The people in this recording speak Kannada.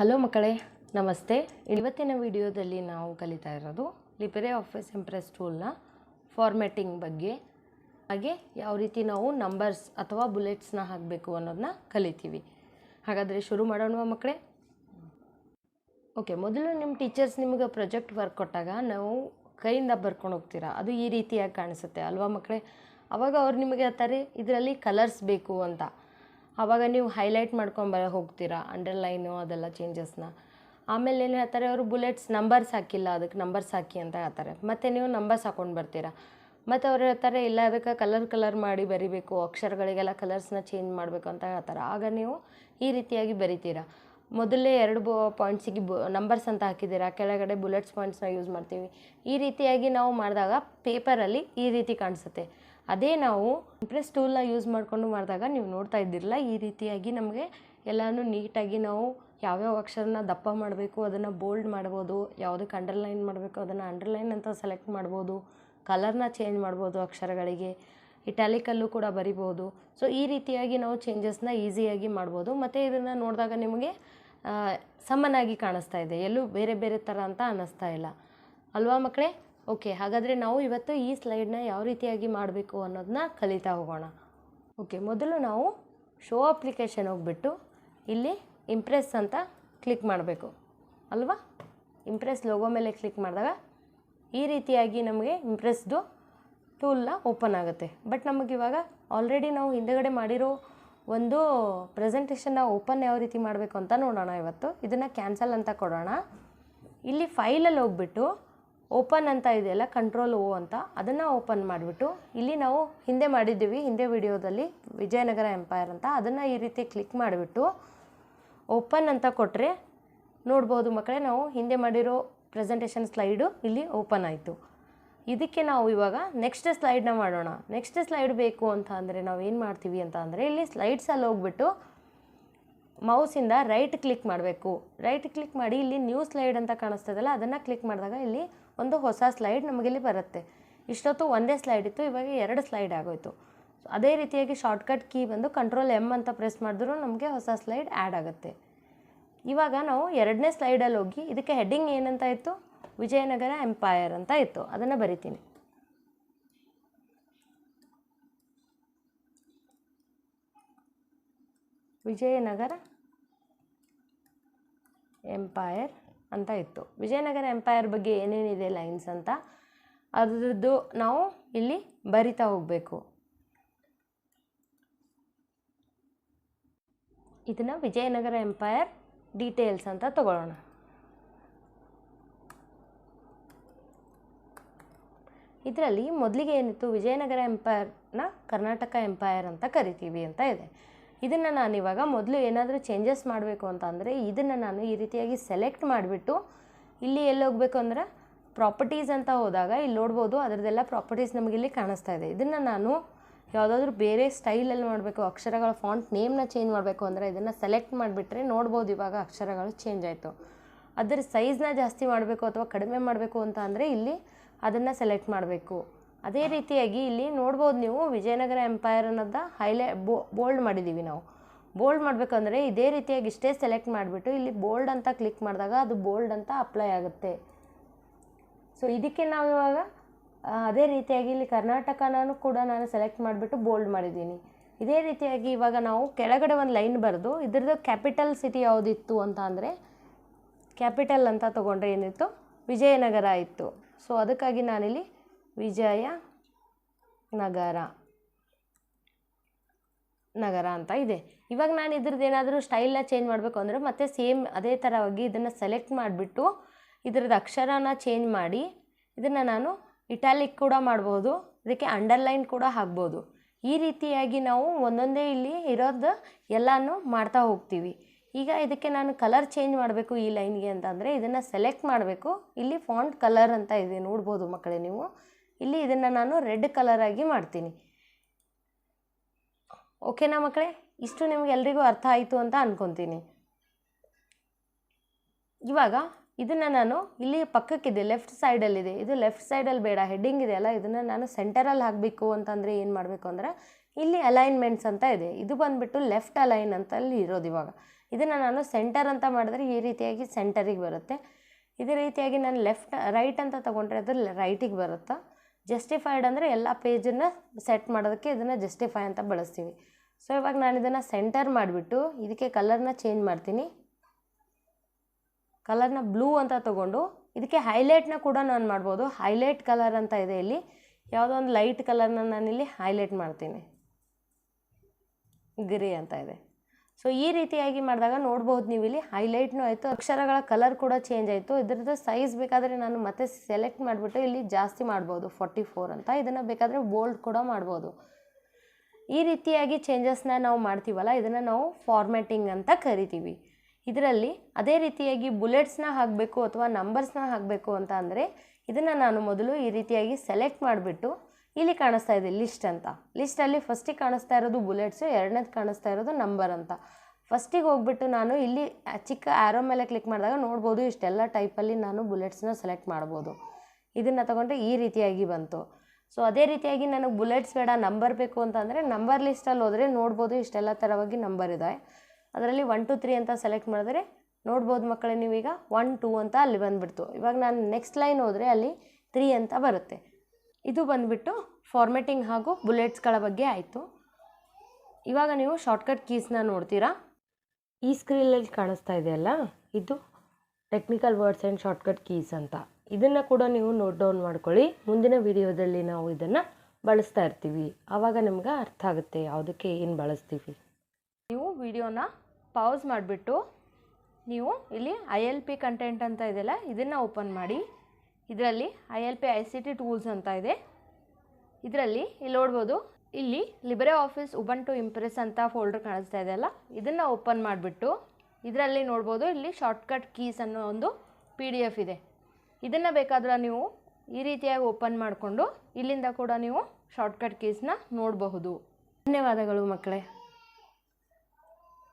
ಹಲೋ ಮಕ್ಕಳೇ, ನಮಸ್ತೆ. ಇವತ್ತಿನ ವಿಡಿಯೋದಲ್ಲಿ ನಾವು ಕಲಿತಾ ಇರೋದು ಲಿಬರೆ ಆಫೀಸ್ ಇಂಪ್ರೆಸ್ ಟೂಲ್ನ ಫಾರ್ಮ್ಯಾಟಿಂಗ್ ಬಗ್ಗೆ. ಹಾಗೆ ಯಾವ ರೀತಿ ನಾವು ನಂಬರ್ಸ್ ಅಥವಾ ಬುಲೆಟ್ಸ್ನ ಹಾಕಬೇಕು ಅನ್ನೋದನ್ನ ಕಲಿತೀವಿ. ಹಾಗಾದರೆ ಶುರು ಮಾಡೋಣವಾ ಮಕ್ಕಳೇ? ಓಕೆ ಮೊದಲು ನಿಮ್ಮ ಟೀಚರ್ಸ್ ನಿಮಗೆ ಪ್ರಾಜೆಕ್ಟ್ ವರ್ಕ್ ಕೊಟ್ಟಾಗ ನಾವು ಕೈಯಿಂದ ಬರ್ಕೊಂಡು ಹೋಗ್ತೀರಾ? ಅದು ಈ ರೀತಿಯಾಗಿ ಕಾಣಿಸುತ್ತೆ ಅಲ್ವಾ ಮಕ್ಕಳೇ? ಅವಾಗ ಅವ್ರು ನಿಮಗೆ ಹೇಳ್ತಾರೆ, ಇದರಲ್ಲಿ ಕಲರ್ಸ್ ಬೇಕು ಅಂತ. ಆವಾಗ ನೀವು ಹೈಲೈಟ್ ಮಾಡ್ಕೊಂಡು ಬರ ಹೋಗ್ತೀರಾ ಅಂಡರ್ಲೈನು ಅದೆಲ್ಲ ಚೇಂಜಸ್ನ ಆಮೇಲೆ ಏನು ಹೇಳ್ತಾರೆ ಅವರು ಬುಲೆಟ್ಸ್ ನಂಬರ್ಸ್ ಹಾಕಿಲ್ಲ, ಅದಕ್ಕೆ ನಂಬರ್ಸ್ ಹಾಕಿ ಅಂತ ಹೇಳ್ತಾರೆ. ಮತ್ತು ನೀವು ನಂಬರ್ಸ್ ಹಾಕೊಂಡು ಬರ್ತೀರಾ? ಮತ್ತು ಅವ್ರು ಹೇಳ್ತಾರೆ, ಇಲ್ಲ, ಅದಕ್ಕೆ ಕಲರ್ ಕಲರ್ ಮಾಡಿ ಬರಿಬೇಕು, ಅಕ್ಷರಗಳಿಗೆಲ್ಲ ಕಲರ್ಸ್ನ ಚೇಂಜ್ ಮಾಡಬೇಕು ಅಂತ ಹೇಳ್ತಾರೆ. ಆಗ ನೀವು ಈ ರೀತಿಯಾಗಿ ಬರಿತೀರಾ? ಮೊದಲೇ ಎರಡು ಬೋ ಪಾಯಿಂಟ್ಸಿಗೆ ಬು ನಂಬರ್ಸ್ ಅಂತ ಹಾಕಿದ್ದೀರಾ, ಕೆಳಗಡೆ ಬುಲೆಟ್ಸ್ ಪಾಯಿಂಟ್ಸ್ನ ಯೂಸ್ ಮಾಡ್ತೀವಿ. ಈ ರೀತಿಯಾಗಿ ನಾವು ಮಾಡಿದಾಗ ಪೇಪರಲ್ಲಿ ಈ ರೀತಿ ಕಾಣಿಸುತ್ತೆ. ಅದೇ ನಾವು ಇಂಪ್ರೆಸ್ ಟೂಲ್ನ ಯೂಸ್ ಮಾಡಿಕೊಂಡು ಮಾಡಿದಾಗ ನೀವು ನೋಡ್ತಾ ಇದ್ದಿರಲ್ಲ, ಈ ರೀತಿಯಾಗಿ ನಮಗೆ ಎಲ್ಲನೂ ನೀಟಾಗಿ ನಾವು ಯಾವ್ಯಾವ ಅಕ್ಷರನ ದಪ್ಪ ಮಾಡಬೇಕು, ಅದನ್ನು ಬೋಲ್ಡ್ ಮಾಡ್ಬೋದು ಯಾವುದಕ್ಕೆ ಅಂಡರ್ಲೈನ್ ಮಾಡಬೇಕು, ಅದನ್ನು ಅಂಡರ್ಲೈನ್ ಅಂತ ಸೆಲೆಕ್ಟ್ ಮಾಡ್ಬೋದು ಕಲರ್ನ ಚೇಂಜ್ ಮಾಡ್ಬೋದು ಅಕ್ಷರಗಳಿಗೆ ಇಟ್ಯಾಲಿಕಲ್ಲೂ ಕೂಡ ಬರಿಬೋದು. ಸೊ ಈ ರೀತಿಯಾಗಿ ನಾವು ಚೇಂಜಸ್ನ ಈಸಿಯಾಗಿ ಮಾಡ್ಬೋದು. ಮತ್ತು ಇದನ್ನು ನೋಡಿದಾಗ ನಿಮಗೆ ಸಮನಾಗಿ ಕಾಣಿಸ್ತಾ ಇದೆ. ಎಲ್ಲೂ ಬೇರೆ ಬೇರೆ ಥರ ಅಂತ ಅನ್ನಿಸ್ತಾ ಇಲ್ಲ. ಅಲ್ವಾ ಮಕ್ಕಳೇ? ಓಕೆ ಹಾಗಾದರೆ ನಾವು ಇವತ್ತು ಈ ಸ್ಲೈಡ್ನ ಯಾವ ರೀತಿಯಾಗಿ ಮಾಡಬೇಕು ಅನ್ನೋದನ್ನ ಕಲಿತಾ ಹೋಗೋಣ. ಓಕೆ ಮೊದಲು ನಾವು ಶೋ ಅಪ್ಲಿಕೇಶನ್ ಹೋಗ್ಬಿಟ್ಟು ಇಲ್ಲಿ ಇಂಪ್ರೆಸ್ ಅಂತ ಕ್ಲಿಕ್ ಮಾಡಬೇಕು. ಅಲ್ವಾ? ಇಂಪ್ರೆಸ್ ಲೋಗೋ ಮೇಲೆ ಕ್ಲಿಕ್ ಮಾಡಿದಾಗ ಈ ರೀತಿಯಾಗಿ ನಮಗೆ ಇಂಪ್ರೆಸ್ದು ಟೂಲ್ನ ಓಪನ್ ಆಗುತ್ತೆ. ಬಟ್ ನಮಗಿವಾಗ ಆಲ್ರೆಡಿ ನಾವು ಹಿಂದೆಗಡೆ ಮಾಡಿರೋ ಒಂದು ಪ್ರೆಸೆಂಟೇಷನ್ನ ಓಪನ್ ಯಾವ ರೀತಿ ಮಾಡಬೇಕು ಅಂತ ನೋಡೋಣ ಇವತ್ತು. ಇದನ್ನು ಕ್ಯಾನ್ಸಲ್ ಅಂತ ಕೊಡೋಣ. ಇಲ್ಲಿ ಫೈಲಲ್ಲಿ ಹೋಗ್ಬಿಟ್ಟು ಓಪನ್ ಅಂತ ಇದೆಯಲ್ಲ ಕಂಟ್ರೋಲ್ ಓ ಅಂತ, ಅದನ್ನು ಓಪನ್ ಮಾಡಿಬಿಟ್ಟು ಇಲ್ಲಿ ನಾವು ಹಿಂದೆ ಮಾಡಿದ್ದೀವಿ, ಹಿಂದೆ ವಿಡಿಯೋದಲ್ಲಿ ವಿಜಯನಗರ ಎಂಪೈರ್ ಅಂತ, ಅದನ್ನು ಈ ರೀತಿ ಕ್ಲಿಕ್ ಮಾಡಿಬಿಟ್ಟು ಓಪನ್ ಅಂತ ಕೊಟ್ಟರೆ ನೋಡ್ಬೋದು ಮಕ್ಕಳೇ, ನಾವು ಹಿಂದೆ ಮಾಡಿರೋ ಪ್ರೆಸೆಂಟೇಷನ್ ಸ್ಲೈಡು ಇಲ್ಲಿ ಓಪನ್ ಆಯಿತು. ಇದಕ್ಕೆ ನಾವು ಇವಾಗ ನೆಕ್ಸ್ಟ್ ಸ್ಲೈಡ್ನ ಮಾಡೋಣ. ನೆಕ್ಸ್ಟ್ ಸ್ಲೈಡ್ ಬೇಕು ಅಂತ ಅಂದರೆ ನಾವು ಏನು ಮಾಡ್ತೀವಿ ಅಂತ ಅಂದರೆ ಇಲ್ಲಿ ಸ್ಲೈಡ್ಸಲ್ಲಿ ಹೋಗ್ಬಿಟ್ಟು ಮೌಸಿಂದ ರೈಟ್ ಕ್ಲಿಕ್ ಮಾಡಬೇಕು. ರೈಟ್ ಕ್ಲಿಕ್ ಮಾಡಿ ಇಲ್ಲಿ ನ್ಯೂ ಸ್ಲೈಡ್ ಅಂತ ಕಾಣಿಸ್ತದಲ್ಲ, ಅದನ್ನು ಕ್ಲಿಕ್ ಮಾಡಿದಾಗ ಇಲ್ಲಿ ಒಂದು ಹೊಸ ಸ್ಲೈಡ್ ನಮಗಿಲ್ಲಿ ಬರುತ್ತೆ. ಇಷ್ಟೊತ್ತು ಒಂದೇ ಸ್ಲೈಡ್ ಇತ್ತು, ಇವಾಗ ಎರಡು ಸ್ಲೈಡ್ ಆಗೋಯಿತು. ಅದೇ ರೀತಿಯಾಗಿ ಶಾರ್ಟ್ಕಟ್ ಕೀ ಬಂದು ಕಂಟ್ರೋಲ್ ಎಂ ಅಂತ ಪ್ರೆಸ್ ಮಾಡಿದ್ರು ನಮಗೆ ಹೊಸ ಸ್ಲೈಡ್ ಆ್ಯಡ್ ಆಗುತ್ತೆ. ಇವಾಗ ನಾವು ಎರಡನೇ ಸ್ಲೈಡಲ್ಲಿ ಹೋಗಿ ಇದಕ್ಕೆ ಹೆಡ್ಡಿಂಗ್ ಏನಂತ ಇತ್ತು? ವಿಜಯನಗರ ಎಂಪೈರ್ ಅಂತ ಇತ್ತು. ಅದನ್ನು ಬರಿತೀನಿ. ವಿಜಯನಗರ ಎಂಪೈರ್ ಅಂತ ಇತ್ತು. ವಿಜಯನಗರ ಎಂಪೈರ್ ಬಗ್ಗೆ ಏನೇನಿದೆ ಲೈನ್ಸ್ ಅಂತ ಅದರದ್ದು ನಾವು ಇಲ್ಲಿ ಬರಿತಾ ಹೋಗಬೇಕು. ಇದನ್ನು ವಿಜಯನಗರ ಎಂಪೈರ್ ಡೀಟೇಲ್ಸ್ ಅಂತ ತಗೊಳ್ಳೋಣ. ಇದರಲ್ಲಿ ಮೊದಲಿಗೆ ಏನಿತ್ತು, ವಿಜಯನಗರ ಎಂಪೈರ್ನ ಕರ್ನಾಟಕ ಎಂಪೈರ್ ಅಂತ ಕರಿತೀವಿ ಅಂತ ಇದೆ. ಇದನ್ನು ನಾನು ಇವಾಗ ಮೊದಲು ಏನಾದರೂ ಚೇಂಜಸ್ ಮಾಡಬೇಕು ಅಂತಂದರೆ ಇದನ್ನು ನಾನು ಈ ರೀತಿಯಾಗಿ ಸೆಲೆಕ್ಟ್ ಮಾಡಿಬಿಟ್ಟು ಇಲ್ಲಿ ಎಲ್ಲಿ ಹೋಗಬೇಕು ಅಂದ್ರೆ ಪ್ರಾಪರ್ಟೀಸ್ ಅಂತ ಹೋದಾಗ ಇಲ್ಲಿ ನೋಡ್ಬೋದು, ಅದರದ್ದೆಲ್ಲ ಪ್ರಾಪರ್ಟೀಸ್ ನಮಗೆ ಇಲ್ಲಿ ಕಾಣಿಸ್ತಾ ಇದೆ. ಇದನ್ನು ನಾನು ಯಾವುದಾದ್ರೂ ಬೇರೆ ಸ್ಟೈಲಲ್ಲಿ ಮಾಡಬೇಕು, ಅಕ್ಷರಗಳ ಫಾಂಟ್ ನೇಮ್ನ ಚೇಂಜ್ ಮಾಡಬೇಕು ಅಂದರೆ ಇದನ್ನು ಸೆಲೆಕ್ಟ್ ಮಾಡಿಬಿಟ್ರೆ ನೋಡ್ಬೋದು ಇವಾಗ ಅಕ್ಷರಗಳು ಚೇಂಜ್ ಆಯಿತು. ಅದರ ಸೈಜ್ನ ಜಾಸ್ತಿ ಮಾಡಬೇಕು ಅಥವಾ ಕಡಿಮೆ ಮಾಡಬೇಕು ಅಂತ ಅಂದರೆ ಇಲ್ಲಿ ಅದನ್ನು ಸೆಲೆಕ್ಟ್ ಮಾಡಬೇಕು. ಅದೇ ರೀತಿಯಾಗಿ ಇಲ್ಲಿ ನೋಡ್ಬೋದು ನೀವು ವಿಜಯನಗರ ಎಂಪೈರ್ ಅನ್ನೋದ ಹೈಲೈ ಬೋಲ್ಡ್ ಮಾಡಿದ್ದೀವಿ ನಾವು. ಬೋಲ್ಡ್ ಮಾಡಬೇಕಂದ್ರೆ ಇದೇ ರೀತಿಯಾಗಿ ಇಷ್ಟೇ ಸೆಲೆಕ್ಟ್ ಮಾಡಿಬಿಟ್ಟು ಇಲ್ಲಿ ಬೋಲ್ಡ್ ಅಂತ ಕ್ಲಿಕ್ ಮಾಡಿದಾಗ ಅದು ಬೋಲ್ಡ್ ಅಂತ ಅಪ್ಲೈ ಆಗುತ್ತೆ. ಸೊ ಇದಕ್ಕೆ ನಾವು ಇವಾಗ ಅದೇ ರೀತಿಯಾಗಿ ಇಲ್ಲಿ ಕರ್ನಾಟಕನೂ ಕೂಡ ನಾನು ಸೆಲೆಕ್ಟ್ ಮಾಡಿಬಿಟ್ಟು ಬೋಲ್ಡ್ ಮಾಡಿದ್ದೀನಿ. ಇದೇ ರೀತಿಯಾಗಿ ಇವಾಗ ನಾವು ಕೆಳಗಡೆ ಒಂದು ಲೈನ್ ಬರೆದು, ಇದ್ರದ್ದು ಕ್ಯಾಪಿಟಲ್ ಸಿಟಿ ಯಾವುದಿತ್ತು ಅಂತ ಅಂದರೆ ಕ್ಯಾಪಿಟಲ್ ಅಂತ ತೊಗೊಂಡ್ರೆ ಏನಿತ್ತು? ವಿಜಯನಗರ ಇತ್ತು. ಸೊ ಅದಕ್ಕಾಗಿ ನಾನಿಲ್ಲಿ ವಿಜಯ ನಗರ. ನಗರ ಅಂತ ಇದೆ. ಇವಾಗ ನಾನು ಇದ್ರದ್ದು ಏನಾದರೂ ಸ್ಟೈಲ್ನ ಚೇಂಜ್ ಮಾಡಬೇಕು ಅಂದರೆ ಮತ್ತೆ ಸೇಮ್ ಅದೇ ಥರವಾಗಿ ಇದನ್ನು ಸೆಲೆಕ್ಟ್ ಮಾಡಿಬಿಟ್ಟು ಇದ್ರದ್ದು ಅಕ್ಷರನ ಚೇಂಜ್ ಮಾಡಿ ಇದನ್ನು ನಾನು ಇಟಾಲಿಕ್ ಕೂಡ ಮಾಡ್ಬೋದು, ಇದಕ್ಕೆ ಅಂಡರ್ಲೈನ್ ಕೂಡ ಹಾಕ್ಬೋದು. ಈ ರೀತಿಯಾಗಿ ನಾವು ಒಂದೊಂದೇ ಇಲ್ಲಿ ಇರೋದು ಎಲ್ಲನೂ ಮಾಡ್ತಾ ಹೋಗ್ತೀವಿ. ಈಗ ಇದಕ್ಕೆ ನಾನು ಕಲರ್ ಚೇಂಜ್ ಮಾಡಬೇಕು ಈ ಲೈನ್ಗೆ ಅಂತಂದರೆ ಇದನ್ನು ಸೆಲೆಕ್ಟ್ ಮಾಡಬೇಕು. ಇಲ್ಲಿ ಫಾಂಟ್ ಕಲರ್ ಅಂತ ಇದೆ, ನೋಡ್ಬೋದು ಮಕ್ಕಳೇ ನೀವು. ಇಲ್ಲಿ ಇದನ್ನು ನಾನು ರೆಡ್ ಕಲರಾಗಿ ಮಾಡ್ತೀನಿ. ಓಕೆನಾ ಮಕ್ಕಳೇ ಇಷ್ಟು ನಿಮ್ಗೆ ಎಲ್ರಿಗೂ ಅರ್ಥ ಆಯಿತು ಅಂತ ಅಂದ್ಕೊತೀನಿ ಇವಾಗ ಇದನ್ನು ನಾನು ಇಲ್ಲಿ ಪಕ್ಕಕ್ಕಿದೆ ಲೆಫ್ಟ್ ಸೈಡಲ್ಲಿದೆ ಇದು ಲೆಫ್ಟ್ ಸೈಡಲ್ಲಿ ಬೇಡ ಹೆಡ್ಡಿಂಗ್ ಇದೆಯಲ್ಲ ಇದನ್ನು ನಾನು ಸೆಂಟರಲ್ಲಿ ಹಾಕಬೇಕು ಅಂತಂದರೆ ಏನು ಮಾಡಬೇಕು ಅಂದರೆ ಇಲ್ಲಿ ಅಲೈನ್ಮೆಂಟ್ಸ್ ಅಂತ ಇದೆ. ಇದು ಬಂದುಬಿಟ್ಟು ಲೆಫ್ಟ್ ಅಲೈನ್ ಅಂತ ಅಲ್ಲಿ ಇರೋದು ಇವಾಗ. ಇದನ್ನು ನಾನು ಸೆಂಟರ್ ಅಂತ ಮಾಡಿದ್ರೆ ಈ ರೀತಿಯಾಗಿ ಸೆಂಟರಿಗೆ ಬರುತ್ತೆ. ಇದೇ ರೀತಿಯಾಗಿ ನಾನು ಲೆಫ್ಟ್ ರೈಟ್ ಅಂತ ತೊಗೊಂಡ್ರೆ ಅದು ರೈಟಿಗೆ ಬರುತ್ತಾ? ಜಸ್ಟಿಫೈಡ್ ಅಂದರೆ ಎಲ್ಲ ಪೇಜನ್ನು ಸೆಟ್ ಮಾಡೋದಕ್ಕೆ ಇದನ್ನು ಜಸ್ಟಿಫೈ ಅಂತ ಬಳಸ್ತೀವಿ. ಸೊ ಇವಾಗ ನಾನು ಇದನ್ನು ಸೆಂಟರ್ ಮಾಡಿಬಿಟ್ಟು ಇದಕ್ಕೆ ಕಲರ್ನ ಚೇಂಜ್ ಮಾಡ್ತೀನಿ. ಕಲರ್ನ ಬ್ಲೂ ಅಂತ ತೊಗೊಂಡು ಇದಕ್ಕೆ ಹೈಲೈಟ್ನ ಕೂಡ ನಾನು ಮಾಡ್ಬೋದು. ಹೈಲೈಟ್ ಕಲರ್ ಅಂತ ಇದೆ ಇಲ್ಲಿ. ಯಾವುದೋ ಒಂದು ಲೈಟ್ ಕಲರ್ನ ನಾನಿಲ್ಲಿ ಹೈಲೈಟ್ ಮಾಡ್ತೀನಿ. ಗ್ರೇ ಅಂತ ಇದೆ. ಸೊ ಈ ರೀತಿಯಾಗಿ ಮಾಡಿದಾಗ ನೋಡ್ಬೋದು ನೀವು ಇಲ್ಲಿ ಹೈಲೈಟ್ನೂ ಆಯಿತು, ಅಕ್ಷರಗಳ ಕಲರ್ ಕೂಡ ಚೇಂಜ್ ಆಯಿತು. ಇದ್ರದ್ದು ಸೈಜ್ ಬೇಕಾದರೆ ನಾನು ಮತ್ತೆ ಸೆಲೆಕ್ಟ್ ಮಾಡಿಬಿಟ್ಟು ಇಲ್ಲಿ ಜಾಸ್ತಿ ಮಾಡ್ಬೋದು ಫಾರ್ಟಿ ಫೋರ್ ಅಂತ. ಇದನ್ನು ಬೇಕಾದರೆ ಬೋಲ್ಡ್ ಕೂಡ ಮಾಡ್ಬೋದು. ಈ ರೀತಿಯಾಗಿ ಚೇಂಜಸ್ನ ನಾವು ಮಾಡ್ತೀವಲ್ಲ, ಇದನ್ನು ನಾವು ಫಾರ್ಮ್ಯಾಟಿಂಗ್ ಅಂತ ಕರಿತೀವಿ. ಇದರಲ್ಲಿ ಅದೇ ರೀತಿಯಾಗಿ ಬುಲೆಟ್ಸ್ನ ಹಾಕಬೇಕು ಅಥವಾ ನಂಬರ್ಸ್ನ ಹಾಕಬೇಕು ಅಂತ ಅಂದರೆ, ಇದನ್ನು ನಾನು ಮೊದಲು ಈ ರೀತಿಯಾಗಿ ಸೆಲೆಕ್ಟ್ ಮಾಡಿಬಿಟ್ಟು ಇಲ್ಲಿ ಕಾಣಿಸ್ತಾ ಇದೆ ಲಿಸ್ಟ್ ಅಂತ. ಲಿಸ್ಟಲ್ಲಿ ಫಸ್ಟಿಗೆ ಕಾಣಿಸ್ತಾ ಇರೋದು ಬುಲೆಟ್ಸು ಎರಡನೇದು ಕಾಣಿಸ್ತಾ ಇರೋದು ನಂಬರ್ ಅಂತ. ಫಸ್ಟಿಗೆ ಹೋಗ್ಬಿಟ್ಟು ನಾನು ಇಲ್ಲಿ ಚಿಕ್ಕ ಆ್ಯರೋ ಮೇಲೆ ಕ್ಲಿಕ್ ಮಾಡಿದಾಗ ನೋಡ್ಬೋದು ಇಷ್ಟೆಲ್ಲ ಟೈಪಲ್ಲಿ ನಾನು ಬುಲೆಟ್ಸ್ನ ಸೆಲೆಕ್ಟ್ ಮಾಡ್ಬೋದು. ಇದನ್ನು ತಗೊಂಡ್ರೆ ಈ ರೀತಿಯಾಗಿ ಬಂತು. ಸೊ ಅದೇ ರೀತಿಯಾಗಿ ನನಗೆ ಬುಲೆಟ್ಸ್ ಬೇಡ ನಂಬರ್ ಬೇಕು ಅಂತಂದರೆ ನಂಬರ್ ಲಿಸ್ಟಲ್ಲಿ ಹೋದರೆ ನೋಡ್ಬೋದು ಇಷ್ಟೆಲ್ಲ ಥರವಾಗಿ ನಂಬರ್ ಇದೆ. ಅದರಲ್ಲಿ ಒನ್ ಟು ತ್ರೀ ಅಂತ ಸೆಲೆಕ್ಟ್ ಮಾಡಿದ್ರೆ ನೋಡ್ಬೋದು ಮಕ್ಕಳೇ ನೀವೀಗ. ಒನ್ ಟೂ ಅಂತ ಅಲ್ಲಿ ಬಂದುಬಿಡ್ತು. ಇವಾಗ ನಾನು ನೆಕ್ಸ್ಟ್ ಲೈನ್ ಹೋದರೆ ಅಲ್ಲಿ ತ್ರೀ ಅಂತ ಬರುತ್ತೆ. ಇದು ಬಂದುಬಿಟ್ಟು ಫಾರ್ಮೆಟಿಂಗ್ ಹಾಗೂ ಬುಲೆಟ್ಸ್ಗಳ ಬಗ್ಗೆ ಆಯಿತು. ಇವಾಗ ನೀವು ಶಾರ್ಟ್ಕಟ್ ಕೀಸ್ನ ನೋಡ್ತೀರಾ? ಈ ಸ್ಕ್ರೀನಲ್ಲಿ ಕಾಣಿಸ್ತಾ ಇದೆಯಲ್ಲ ಇದು technical words and shortcut keys ಅಂತ. ಇದನ್ನು ಕೂಡ ನೀವು ನೋಟ್ ಡೌನ್ ಮಾಡ್ಕೊಳ್ಳಿ. ಮುಂದಿನ ವಿಡಿಯೋದಲ್ಲಿ ನಾವು ಇದನ್ನು ಬಳಸ್ತಾ ಇರ್ತೀವಿ. ಆವಾಗ ನಿಮ್ಗೆ ಅರ್ಥ ಆಗುತ್ತೆ ಯಾವುದಕ್ಕೆ ಏನು ಬಳಸ್ತೀವಿ. ನೀವು ವಿಡಿಯೋನ ಪಾಸ್ ಮಾಡಿಬಿಟ್ಟು ನೀವು ಇಲ್ಲಿ ಐ ಎಲ್ ಪಿ ಕಂಟೆಂಟ್ ಅಂತ ಇದೆಯಲ್ಲ, ಇದನ್ನು ಓಪನ್ ಮಾಡಿ. ಇದರಲ್ಲಿ I L P I C T tools ಅಂತ ಇದೆ. ಇದರಲ್ಲಿ ಇಲ್ಲಿ ನೋಡ್ಬೋದು, ಇಲ್ಲಿ Libre office Ubuntu Impress ಅಂತ ಫೋಲ್ಡರ್ ಕಾಣಿಸ್ತಾ ಇದೆ ಅಲ್ಲ? ಇದನ್ನು ಓಪನ್ ಮಾಡಿಬಿಟ್ಟು, ಇದರಲ್ಲಿ ನೋಡ್ಬೋದು ಇಲ್ಲಿ ಶಾರ್ಟ್ಕಟ್ ಕೀಸ್ ಅನ್ನೋ ಒಂದು ಪಿ ಡಿ ಎಫ್ ಇದೆ. ಇದನ್ನು ಬೇಕಾದ್ರೆ ನೀವು ಈ ರೀತಿಯಾಗಿ ಓಪನ್ ಮಾಡಿಕೊಂಡು ಇಲ್ಲಿಂದ ಕೂಡ ನೀವು ಶಾರ್ಟ್ಕಟ್ ಕೀಸ್ನ ನೋಡಬಹುದು. ಧನ್ಯವಾದಗಳು ಮಕ್ಕಳೇ.